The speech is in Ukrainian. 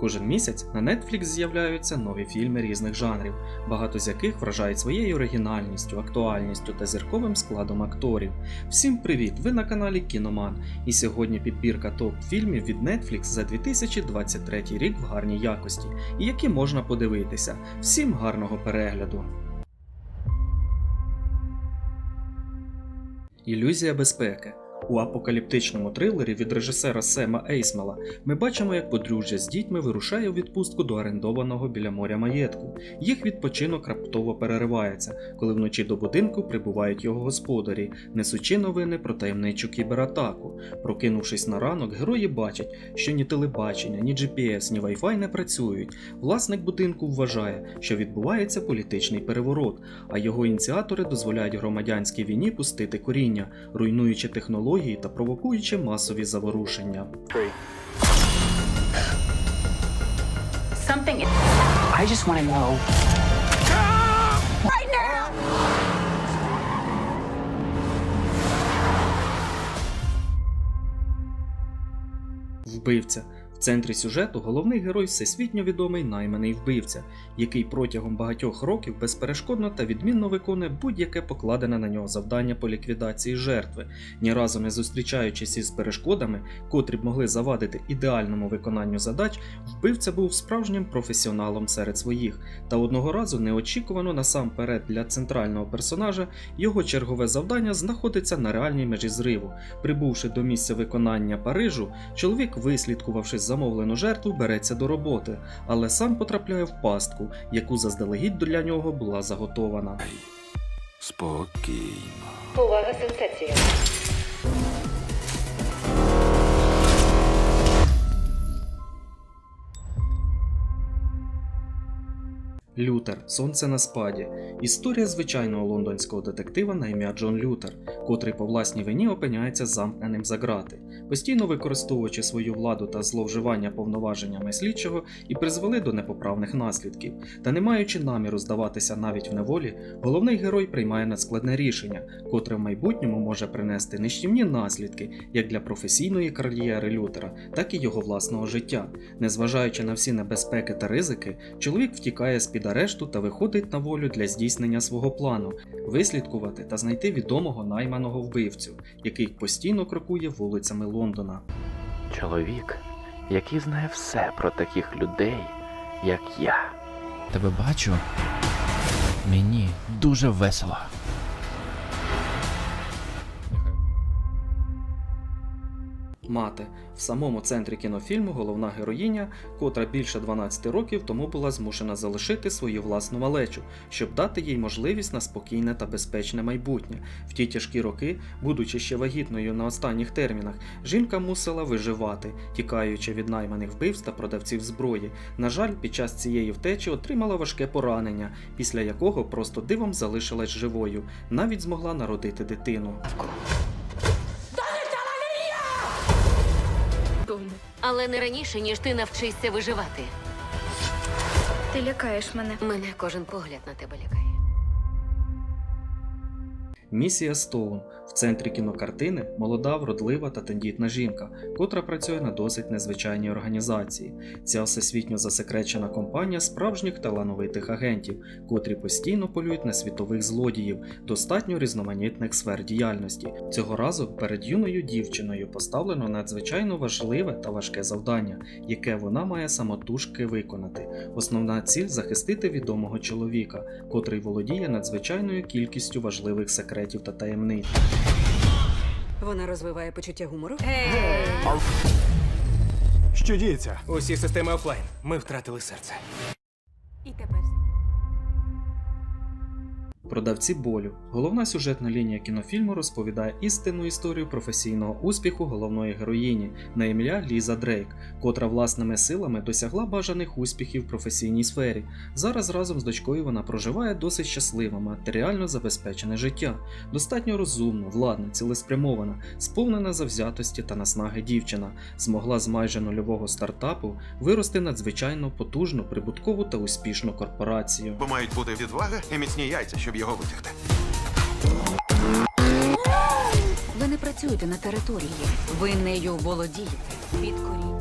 Кожен місяць на Netflix з'являються нові фільми різних жанрів, багато з яких вражають своєю оригінальністю, актуальністю та зірковим складом акторів. Всім привіт! Ви на каналі Кіноман. І сьогодні підбірка топ фільмів від Netflix за 2023 рік в гарній якості, які можна подивитися. Всім гарного перегляду! Ілюзія безпеки. У апокаліптичному трилері від режисера Сема Ейсмела ми бачимо, як подружжя з дітьми вирушає у відпустку до орендованого біля моря маєтку. Їх відпочинок раптово переривається, коли вночі до будинку прибувають його господарі, несучи новини про таємничу кібератаку. Прокинувшись на ранок, герої бачать, що ні телебачення, ні GPS, ні Wi-Fi не працюють. Власник будинку вважає, що відбувається політичний переворот, а його ініціатори дозволяють громадянській війні пустити коріння, руйнуючи технології та провокуючи масові заворушення. Something. I just want to know. Вбивця. Центрі сюжету головний герой всесвітньо відомий найманий вбивця, який протягом багатьох років безперешкодно та відмінно виконує будь-яке покладене на нього завдання по ліквідації жертви, ні разу не зустрічаючись із перешкодами, котрі б могли завадити ідеальному виконанню задач, вбивця був справжнім професіоналом серед своїх, та одного разу неочікувано насамперед для центрального персонажа його чергове завдання знаходиться на реальній межі зриву. Прибувши до місця виконання Парижу, чоловік, вислідкувавши замовлену жертву, береться до роботи, але сам потрапляє в пастку, яку заздалегідь для нього була заготована. Спокійно. Увага, сенсація. Лютер Сонце на спаді. Історія звичайного лондонського детектива на ім'я Джон Лютер, котрий по власній вині опиняється замкненим за грати, постійно використовуючи свою владу та зловживання повноваженнями слідчого і призвели до непоправних наслідків. Та не маючи наміру здаватися навіть в неволі, головний герой приймає надскладне рішення, котре в майбутньому може принести нищівні наслідки як для професійної кар'єри Лютера, так і його власного життя. Незважаючи на всі небезпеки та ризики, чоловік втікає з під арешту та виходить на волю для здійснення свого плану вислідкувати та знайти відомого найманого вбивцю, який постійно крокує вулицями Лондона. Чоловік, який знає все про таких людей, як я. Тебе бачу. Мені дуже весело. Мати в самому центрі кінофільму головна героїня, котра більше 12 років тому була змушена залишити свою власну малечу, щоб дати їй можливість на спокійне та безпечне майбутнє. В ті тяжкі роки, будучи ще вагітною на останніх термінах, жінка мусила виживати, тікаючи від найманих вбивств та продавців зброї. На жаль, під час цієї втечі отримала важке поранення, після якого просто дивом залишилась живою, навіть змогла народити дитину. Але не раніше, ніж ти навчишся виживати. Ти лякаєш мене. Мене кожен погляд на тебе лякає. Місія Стоун в центрі кінокартини молода, вродлива та тендітна жінка, котра працює на досить незвичайній організації. Ця всесвітньо засекречена компанія справжніх талановитих агентів, котрі постійно полюють на світових злодіїв, достатньо різноманітних сфер діяльності. Цього разу перед юною дівчиною поставлено надзвичайно важливе та важке завдання, яке вона має самотужки виконати. Основна ціль захистити відомого чоловіка, котрий володіє надзвичайною кількістю важливих секретів та таємниць. Вона розвиває почуття гумору. Що діється? Усі системи офлайн. Ми втратили серце. І тепер Продавці болю. Головна сюжетна лінія кінофільму розповідає істинну історію професійного успіху головної героїні на ім'я Ліза Дрейк, котра власними силами досягла бажаних успіхів в професійній сфері. Зараз разом з дочкою вона проживає досить щасливе, матеріально забезпечене життя, достатньо розумна, владна, цілеспрямована, сповнена завзятості та наснаги дівчина, змогла з майже нульового стартапу вирости надзвичайно потужну, прибуткову та успішну корпорацію. Бо мають бути відвага і міцні яйця, щоб його витягти. Ви не працюєте на території. Ви нею володієте. Підкоріть.